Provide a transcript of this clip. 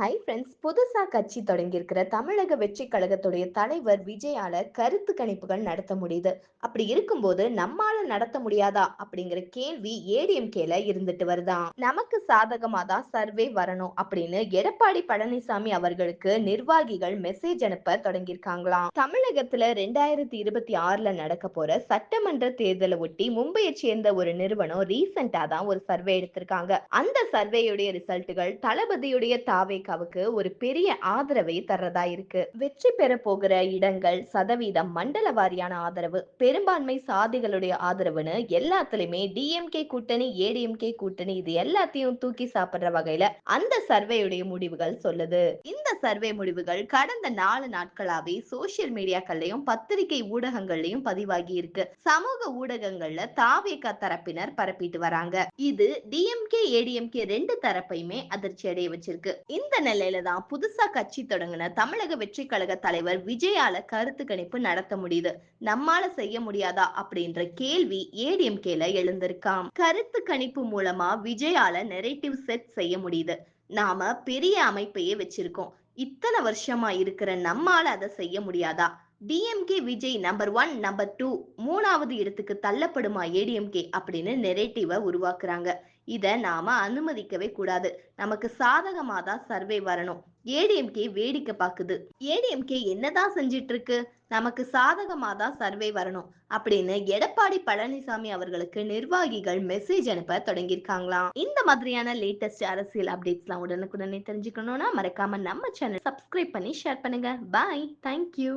Hi friends புதுசா கட்சி தொடங்கியிருக்கிற தமிழக வெற்றி கழகத்துடைய தலைவர் விஜயால கருத்து கணிப்புகள் நடத்த முடியுது. அப்படி இருக்கும்போது நம்மால நடத்த முடியாதா? அப்படிங்கிற கேள்வி ஏடிஎம்கேல இருந்துட்டு வருதாம் நமக்கு சாதகமா தான் சர்வே வரணும் அப்படின்னு எடப்பாடி பழனிசாமி அவர்களுக்கு நிர்வாகிகள் மெசேஜ் அனுப்ப தொடங்கியிருக்காங்களாம். தமிழகத்துல ரெண்டாயிரத்தி இருபத்தி ஆறுல நடக்க போற சட்டமன்ற தேர்தலை ஒட்டி மும்பையை சேர்ந்த ஒரு நிறுவனம் ரீசெண்டா தான் ஒரு சர்வே எடுத்திருக்காங்க. அந்த சர்வேயுடைய ரிசல்ட்டுகள் தளபதியுடைய அமெரிக்காவுக்கு ஒரு பெரிய ஆதரவை தர்றதா இருக்கு. வெற்றி பெற போகிற இடங்கள் சதவீதம் மண்டல வாரியான ஆதரவு பெரும்பான்மை சாதிகளுடைய ஆதரவுன்னு எல்லாத்துலயுமே டிஎம்கே கூட்டணி ஏடிஎம்கே கூட்டணி இது எல்லாத்தையும் தூக்கி சாப்பிடுற வகையில அந்த சர்வேயுடைய முடிவுகள் சொல்லுது. இந்த சர்வே முடிவுகள் கடந்த நாலு நாட்களாவே சோசியல் மீடியாக்கள்லயும் பத்திரிகை ஊடகங்கள்லயும் பதிவாகி இருக்கு. சமூக ஊடகங்கள்ல தாவேகா தரப்பினர் பரப்பிட்டு வராங்க. இது டிஎம்கே ஏடிஎம்கே ரெண்டு தரப்பையுமே அதிர்ச்சி அடைய வச்சிருக்கு. இந்த இந்த நிலையில தான் புதுசா கட்சி தொடங்கின தமிழக வெற்றி கழக தலைவர் விஜயால கருத்து கணிப்பு நடத்த முடியுது. நம்மால செய்ய முடியாதா அப்படின்ற கேள்வி ஏடிஎம்கேல எழுந்திருக்காம். கருத்து கணிப்பு மூலமா விஜயால நெரேட்டிவ் செட் செய்ய முடியுது. நாம பெரிய அமைப்பையே வச்சிருக்கோம். இத்தனை வருஷமா இருக்கிற நம்மால அதை செய்ய முடியாதா? DMK Vijay number one number two மூணாவது இடத்துக்கு தள்ளப்படுமா ஏடிஎம்கே அப்படின்னு நெரேட்டிவை உருவாக்குறாங்க. இதை நாம அனுமதிக்கவே கூடாது. நமக்கு சாதகமா தான் சர்வே வரணும் ஏடிஎம்கே வேடிக்கை பார்க்குது. ஏடிஎம்கே என்னதான் செஞ்சிட்டு இருக்கு நமக்கு சாதகமா தான் சர்வே வரணும் அப்படின்னு எடப்பாடி பழனிசாமி அவர்களுக்கு நிர்வாகிகள் மெசேஜ் அனுப்ப தொடங்கியிருக்காங்களாம். இந்த மாதிரியான லேட்டஸ்ட் அரசியல் அப்டேட்ஸ்லாம் உடனுக்குடனே தெரிஞ்சுக்கணும்னா மறக்காம நம்ம சேனல் சப்ஸ்கிரைப் பண்ணி ஷேர் பண்ணுங்க. Bye thank you